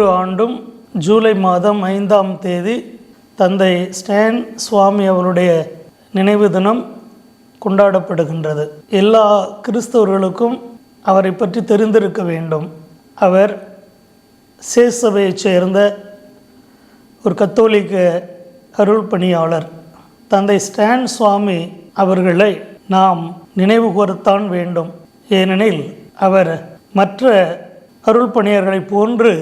ஒவ்வொரு ஆண்டும் ஜூலை மாதம் ஐந்தாம் தேதி தந்தை ஸ்டான் சுவாமி அவருடைய நினைவு தினம் கொண்டாடப்படுகின்றது. எல்லா கிறிஸ்தவர்களுக்கும் அவரை பற்றி தெரிந்திருக்க வேண்டும். அவர் சேசபையைச் சேர்ந்த ஒரு கத்தோலிக்க அருள் பணியாளர். தந்தை ஸ்டான் சுவாமி அவர்களை நாம் நினைவு கூறத்தான் வேண்டும். ஏனெனில் அவர் மற்ற அருள் பணியர்களைப் போன்று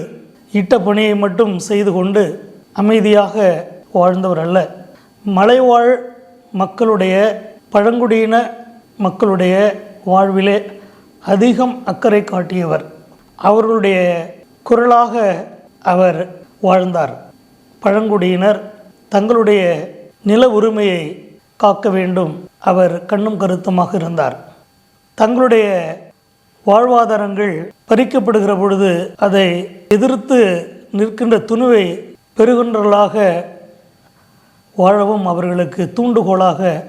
இட்ட பணியை மட்டும் செய்து கொண்டு அமைதியாக வாழ்ந்தவர் அல்ல. மலைவாழ் மக்களுடைய பழங்குடியின மக்களுடைய வாழ்விலே அதிகம் அக்கறை காட்டியவர். அவர்களுடைய குரலாக அவர் வாழ்ந்தார். பழங்குடியினர் தங்களுடைய நில உரிமையை காக்க வேண்டும். அவர் கண்ணும் கருத்துமாக இருந்தார். தங்களுடைய வாழ்வாதாரங்கள் பறிக்கப்படுகிற பொழுது அதை எதிர்த்து நிற்கின்ற துணிவை பெறுகின்றவர்களாக வாழவும் அவர்களுக்கு தூண்டுகோலாக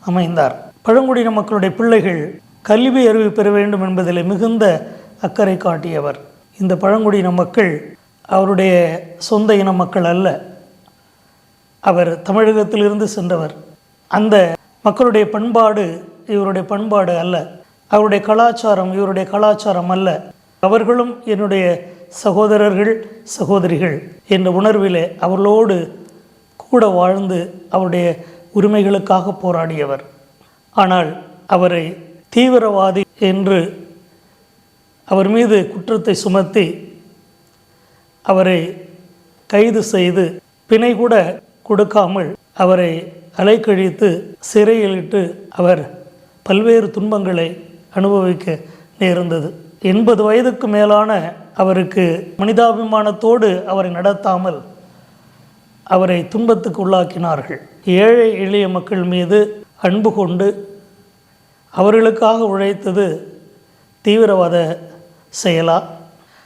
அமைந்தார். பழங்குடியின மக்களுடைய பிள்ளைகள் கல்வி அறிவு பெற வேண்டும் என்பதில் மிகுந்த அக்கறை காட்டியவர். இந்த பழங்குடியின மக்கள் அவருடைய சொந்த இன மக்கள் அல்ல. அவர் தமிழகத்திலிருந்து சென்றவர். அந்த மக்களுடைய பண்பாடு இவருடைய பண்பாடு அல்ல. அவருடைய கலாச்சாரம் இவருடைய கலாச்சாரம் அல்ல. அவர்களும் என்னுடைய சகோதரர்கள் சகோதரிகள் என்ற உணர்விலே அவர்களோடு கூட வாழ்ந்து அவருடைய உரிமைகளுக்காக போராடியவர். ஆனால் அவரை தீவிரவாதி என்று அவர் மீது குற்றத்தை சுமத்தி அவரை கைது செய்து பிணை கூட கொடுக்காமல் அவரை அலைக்கழித்து சிறையிலிட்டு அவர் பல்வேறு துன்பங்களை அனுபவிக்க நேர்ந்தது. எண்பது வயதுக்கு மேலான அவருக்கு மனிதாபிமானத்தோடு அவரை நடத்தாமல் அவரை துன்பத்துக்கு உள்ளாக்கினார்கள். ஏழை எளிய மக்கள் மீது அன்பு கொண்டு அவர்களுக்காக உழைத்தது தீவிரவாத செயலா.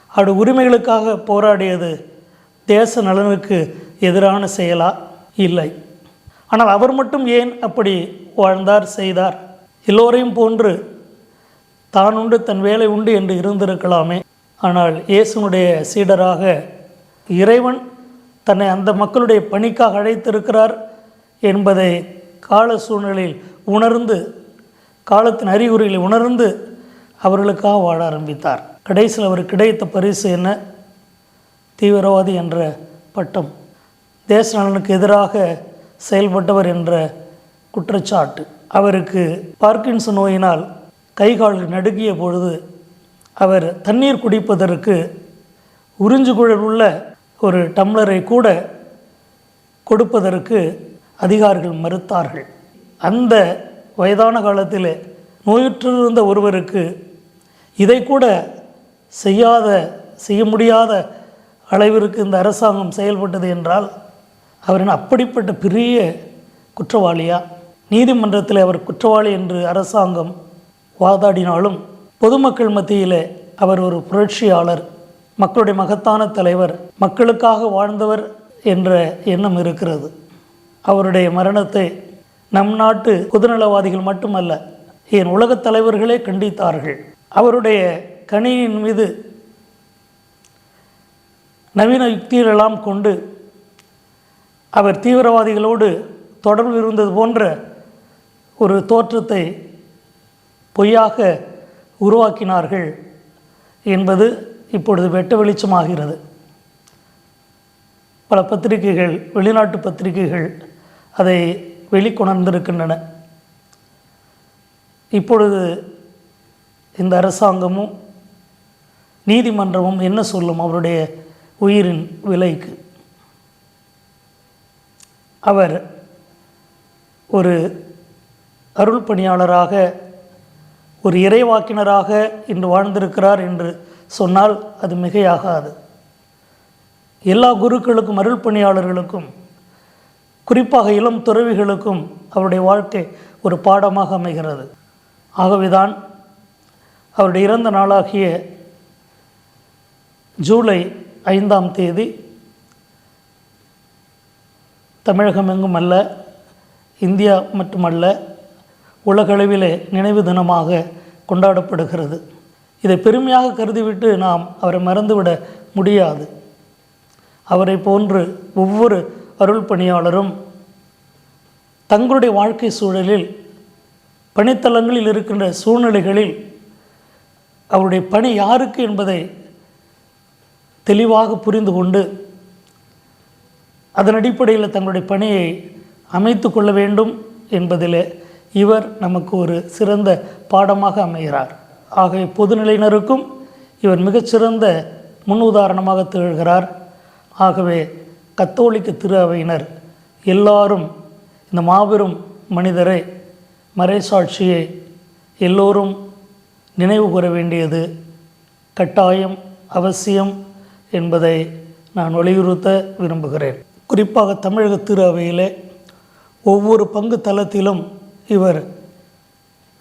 அவருடைய உரிமைகளுக்காக போராடியது தேச நலனுக்கு எதிரான செயலா? இல்லை. ஆனால் அவர் மட்டும் ஏன் அப்படி வாழ்ந்தார் செய்தார்? எல்லோரையும் போன்று தான் உண்டு தன் வேலை உண்டு என்று இருந்திருக்கலாமே. ஆனால் இயேசுனுடைய சீடராக இறைவன் தன்னை அந்த மக்களுடைய பணிக்காக அழைத்திருக்கிறார் என்பதை கால சூழ்நிலையில் உணர்ந்து காலத்தின் அறிகுறிகளை உணர்ந்து அவர்களுக்காக வாழ ஆரம்பித்தார். கடைசியில் அவர் கிடைத்த பரிசு என்ன? தீவிரவாதி என்ற பட்டம். தேச நலனுக்கு எதிராக செயல்பட்டவர் என்ற குற்றச்சாட்டு. அவருக்கு பார்க்கின்சன் நோயினால் கை நடுக்கிய பொழுது அவர் தண்ணீர் குடிப்பதற்கு உறிஞ்சுகுழல் உள்ள ஒரு டம்ளரை கூட கொடுப்பதற்கு அதிகாரிகள் மறுத்தார்கள். அந்த வயதான காலத்தில் நோயுற்றிருந்த ஒருவருக்கு இதை கூட செய்யாத செய்ய முடியாத அளவிற்கு இந்த அரசாங்கம் செயல்பட்டது என்றால் அவரின் அப்படிப்பட்ட பெரிய குற்றவாளியா? நீதிமன்றத்தில் அவர் குற்றவாளி என்று அரசாங்கம் வாதாடினாலும் பொதுமக்கள் மத்தியில் அவர் ஒரு புரட்சியாளர் மக்களுடைய மகத்தான தலைவர் மக்களுக்காக வாழ்ந்தவர் என்ற எண்ணம் இருக்கிறது. அவருடைய மரணத்தை நம் நாட்டு பொதுநலவாதிகள் மட்டுமல்ல என் உலகத் தலைவர்களே கண்டித்தார்கள். அவருடைய கணினியின் மீது நவீன யுக்திகளெல்லாம் கொண்டு அவர் தீவிரவாதிகளோடு தொடர்பு இருந்தது போன்ற ஒரு தோற்றத்தை பொய்யாக உருவாக்கினார்கள் என்பது இப்பொழுது வெட்ட வெளிச்சமாகிறது. பல பத்திரிகைகள் வெளிநாட்டு பத்திரிகைகள் அதை வெளிக்கொணர்ந்திருக்கின்றன. இப்பொழுது இந்த அரசாங்கமும் நீதிமன்றமும் என்ன சொல்லும் அவருடைய உயிரின் விலைக்கு? அவர் ஒரு அருள் பணியாளராக ஒரு இறைவாக்கினராக இன்று வாழ்ந்திருக்கிறார் என்று சொன்னால் அது மிகையாகாது. எல்லா குருக்களுக்கும் அருள் பணியாளர்களுக்கும் குறிப்பாக இளம் துறவிகளுக்கும் அவருடைய வாழ்க்கை ஒரு பாடமாக அமைகிறது. ஆகவேதான் அவருடைய இறந்த நாளாகிய ஜூலை ஐந்தாம் தேதி தமிழகம் எங்கும் அல்ல இந்தியா மட்டுமல்ல உலகளவிலே நினைவு தினமாக கொண்டாடப்படுகிறது. இதை பெருமையாக கருதிவிட்டு நாம் அவரை மறந்துவிட முடியாது. அவரை போன்று ஒவ்வொரு அருள் பணியாளரும் தங்களுடைய வாழ்க்கை சூழலில் பணித்தலங்களில் இருக்கின்ற சூழ்நிலைகளில் அவருடைய பணி யாருக்கு என்பதை தெளிவாக புரிந்து கொண்டு அதன் அடிப்படையில் தங்களுடைய பணியை அமைத்து கொள்ள வேண்டும் என்பதிலே இவர் நமக்கு ஒரு சிறந்த பாடமாக அமைகிறார். ஆகவே பொதுநிலையினருக்கும் இவர் மிகச்சிறந்த முன் உதாரணமாக திகழ்கிறார். ஆகவே கத்தோலிக்க திரு அவையினர் எல்லாரும் இந்த மாபெரும் மனிதரை மறைசாட்சியை எல்லோரும் நினைவு கூற வேண்டியது கட்டாயம் அவசியம் என்பதை நான் வலியுறுத்த விரும்புகிறேன். குறிப்பாக தமிழக திரு அவையிலே ஒவ்வொரு பங்கு தளத்திலும் இவர்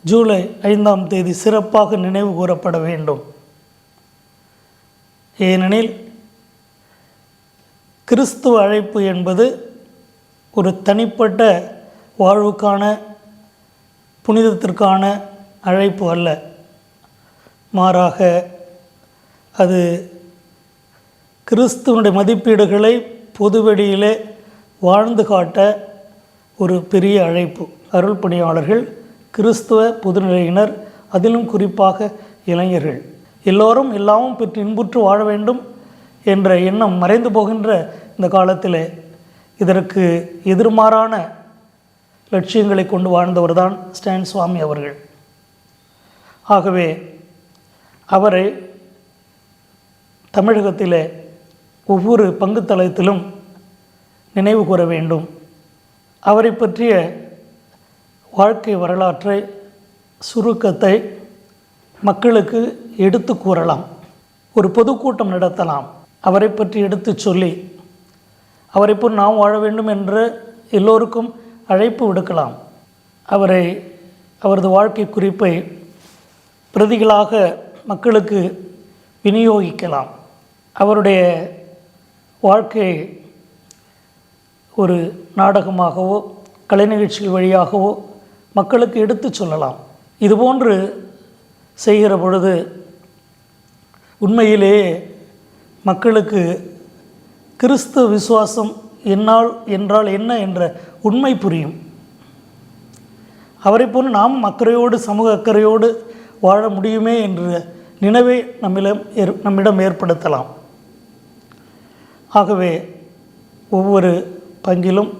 ஜூலை ஐந்தாம் தேதி சிறப்பாக நினைவு கூறப்பட வேண்டும். ஏனெனில் கிறிஸ்துவ அழைப்பு என்பது ஒரு தனிப்பட்ட வாழ்வுக்கான புனிதத்திற்கான அழைப்பு அல்ல. மாறாக அது கிறிஸ்துவனுடைய மதிப்பீடுகளை பொதுவெளியிலே வாழ்ந்து காட்ட ஒரு பெரிய அழைப்பு. அருள் பணியாளர்கள் கிறிஸ்துவ பொதுநிலையினர் அதிலும் குறிப்பாக இளைஞர்கள். எல்லோரும் எல்லாமும் பெற்று இன்புற்று வாழ வேண்டும் என்ற எண்ணம் மறைந்து போகின்ற இந்த காலத்தில் இதற்கு எதிர்மாறான லட்சியங்களை கொண்டு வாழ்ந்தவர் தான் ஸ்டான் சுவாமி அவர்கள். ஆகவே அவரை தமிழகத்தில் ஒவ்வொரு பங்கு தளத்திலும் நினைவு கூற வேண்டும். அவரை பற்றிய வாழ்க்கை வரலாற்றை சுருக்கத்தை மக்களுக்கு எடுத்து கூறலாம். ஒரு பொதுக்கூட்டம் நடத்தலாம். அவரை பற்றி எடுத்து சொல்லி அவரை போல் நாம் வாழ வேண்டும் என்று எல்லோருக்கும் அழைப்பு விடுக்கலாம். அவரை அவரது வாழ்க்கை குறிப்பை பிரதிகளாக மக்களுக்கு விநியோகிக்கலாம். அவருடைய வாழ்க்கை ஒரு நாடகமாகவோ கலை நிகழ்ச்சிகள் வழியாகவோ மக்களுக்கு எடுத்துச் சொல்லலாம். இதுபோன்று செய்கிற பொழுது உண்மையிலேயே மக்களுக்கு கிறிஸ்து விசுவாசம் என்னால் என்றால் என்ன என்ற உண்மை புரியும். அவரை போன்று நாம் அக்கறையோடு சமூக அக்கறையோடு வாழ முடியுமே என்ற நினைவை நம்மிடம் ஏற் நம்மிடம் ஏற்படுத்தலாம். ஆகவே ஒவ்வொரு பங்கிலும்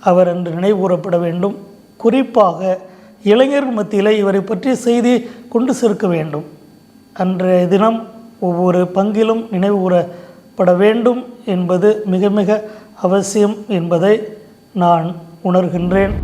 அவர் என்று நினைவுகூரப்பட வேண்டும். குறிப்பாக இளைஞர்கள் மத்தியில் இவரை பற்றிய செய்தி கொண்டு சேர்க்க வேண்டும். அன்றைய தினம் ஒவ்வொரு பங்கிலும் நினைவுகூரப்பட வேண்டும் என்பது மிக மிக அவசியம் என்பதை நான் உணர்கின்றேன்.